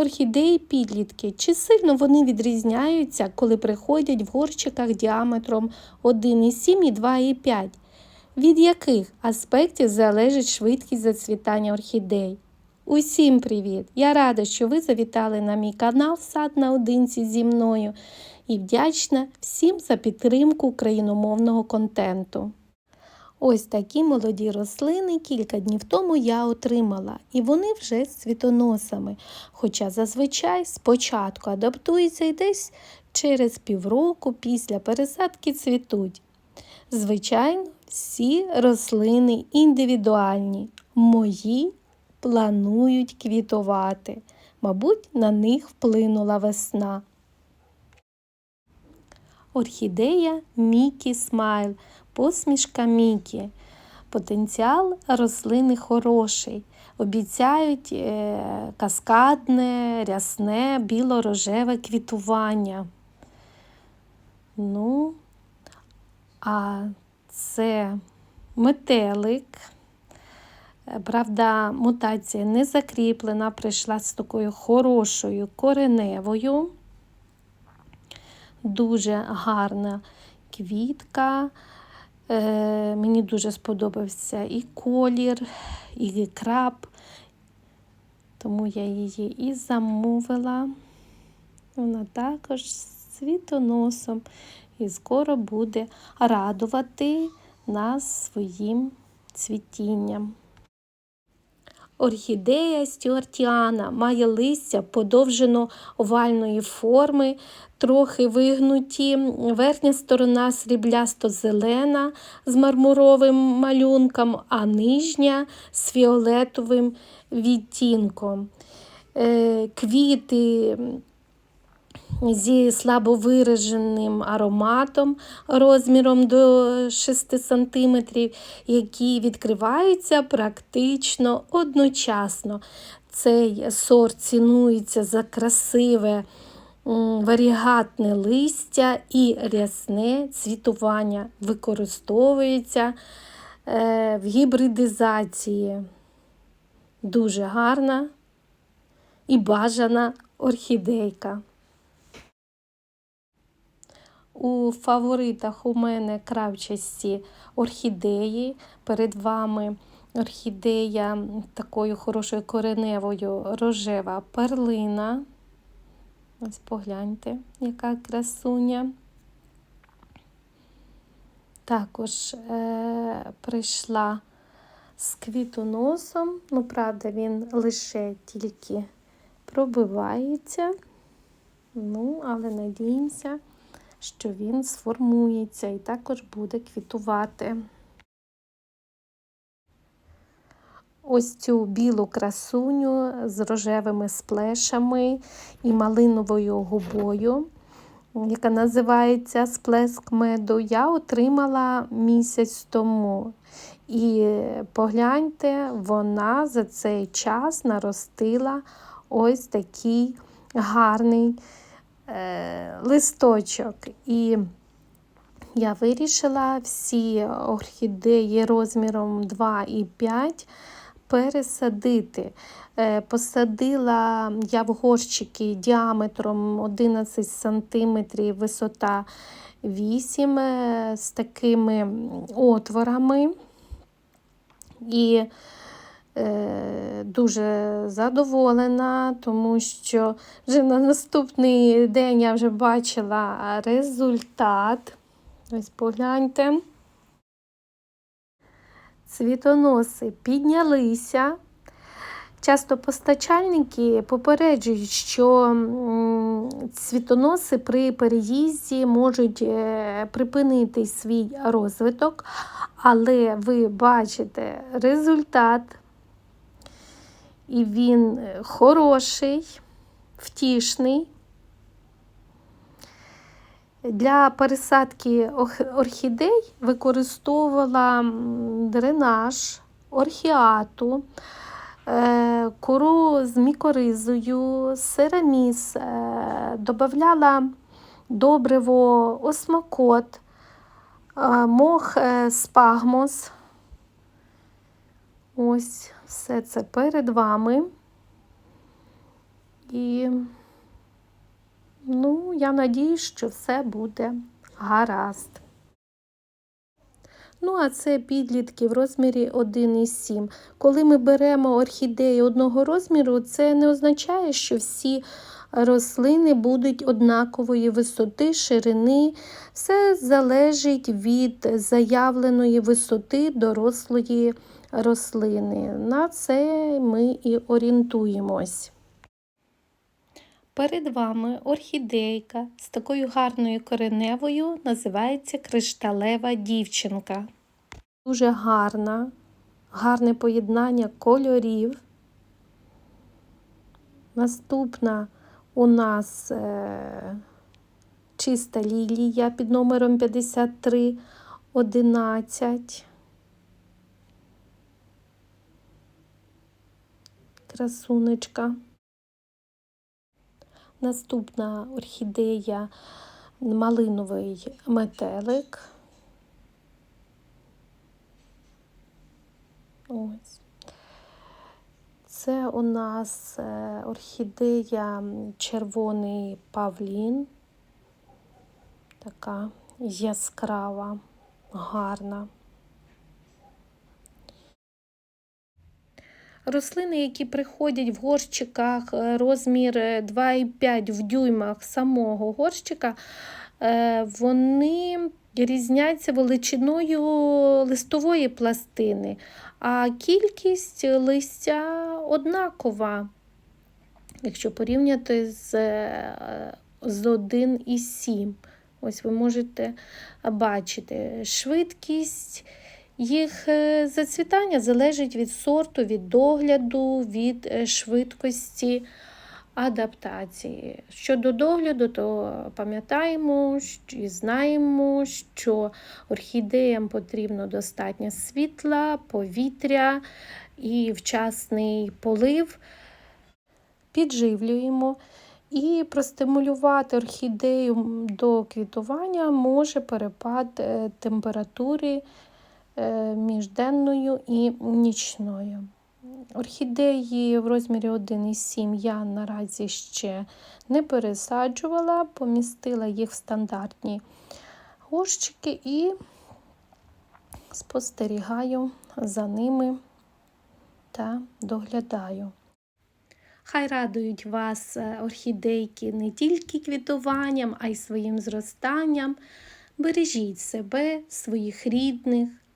Орхідеї підлітки. Чи сильно вони відрізняються, коли приходять в горщиках діаметром 1,7 і 2,5? Від яких аспектів залежить швидкість зацвітання орхідей? Усім привіт! Я рада, що ви завітали на мій канал Сад наодинці зі мною і вдячна всім за підтримку україномовного контенту. Ось такі молоді рослини кілька днів тому я отримала, і вони вже з цвітоносами. Хоча зазвичай спочатку адаптуються і десь через півроку після пересадки цвітуть. Звичайно, всі рослини індивідуальні. Мої планують квітувати. Мабуть, на них вплинула весна. Орхідея Мікі Смайл, посмішка Мікі. Потенціал рослини хороший. Обіцяють е, каскадне, рясне, біло-рожеве квітування. Ну, а це метелик. Правда, мутація не закріплена, прийшла з такою хорошою кореневою. Дуже гарна квітка. Е, Мені дуже сподобався і колір, і краб, тому я її і замовила. Вона також з цвітоносом і скоро буде радувати нас своїм цвітінням. Орхідея стюартіана має листя подовжено овальної форми, трохи вигнуті, верхня сторона сріблясто-зелена з мармуровим малюнком, а нижня з фіолетовим відтінком. Е, квіти зі слабовираженим ароматом розміром до 6 см, які відкриваються практично одночасно. Цей сорт цінується за красиве варігатне листя і рясне цвітування, використовується е, в гібридизації. Дуже гарна і бажана орхідейка. У фаворитах у мене кравчасті орхідеї. Перед вами орхідея такою хорошою кореневою рожева перлина. Ось погляньте, яка красуня. Також е, прийшла з квітоносом, ну, правда, він лише тільки пробивається. Ну, але надіємося що він сформується і також буде квітувати. Ось цю білу красуню з рожевими сплешами і малиновою губою, яка називається сплеск меду, я отримала місяць тому. І погляньте, вона за цей час наростила ось такий гарний листочок. І я вирішила всі орхідеї розміром 2 і 5 пересадити. Е, посадила я в горщики діаметром 11 см, висота 8 е, з такими отворами. І Е, дуже задоволена, тому що вже на наступний день я вже бачила результат. Ось погляньте. Цвітоноси піднялися. Часто постачальники попереджують, що цвітоноси при переїзді можуть е, припинити свій розвиток, але ви бачите результат і він е, хороший, втішний. Для пересадки орхідей використовувала дренаж, орхіату, е, кору з мікоризою, сераміс, е, додавала добриво, осмокот, мох спагмос. Ось все це перед вами. І ну, я надіюсь, що все буде гаразд. Ну, а це підлітки в розмірі 1,7. Коли ми беремо орхідеї одного розміру, це не означає, що всі рослини будуть однакової висоти, ширини. Все залежить від заявленої висоти дорослої рослини. На це ми і орієнтуємось. Перед вами орхідейка з такою гарною кореневою називається кришталева дівчинка. Дуже гарна, гарне поєднання кольорів. Наступна у нас е, чиста лілія під номером 5311. Красунечка. Наступна орхідея малиновий метелик. Ось. Це у нас е, орхідея червоний павлін. Така яскрава, гарна. Рослини, які приходять в горщиках е, розмір 2,5 в дюймах самого горщика, е, вони різняться величиною листової пластини, а кількість листя однакова, якщо порівняти з, е, з 1,7. Ось ви можете бачити швидкість. Їх зацвітання залежить від сорту, від догляду, від швидкості адаптації. Щодо догляду, то пам'ятаємо і знаємо, що орхідеям потрібно достатньо світла, повітря і вчасний полив. Підживлюємо. І простимулювати орхідею до квітування може перепад температури між денною і нічною. Орхідеї в розмірі 1,7 я наразі ще не пересаджувала, помістила їх в стандартні горщики і спостерігаю за ними та доглядаю. Хай радують вас орхідейки не тільки квітуванням, а й своїм зростанням. Бережіть себе, своїх рідних.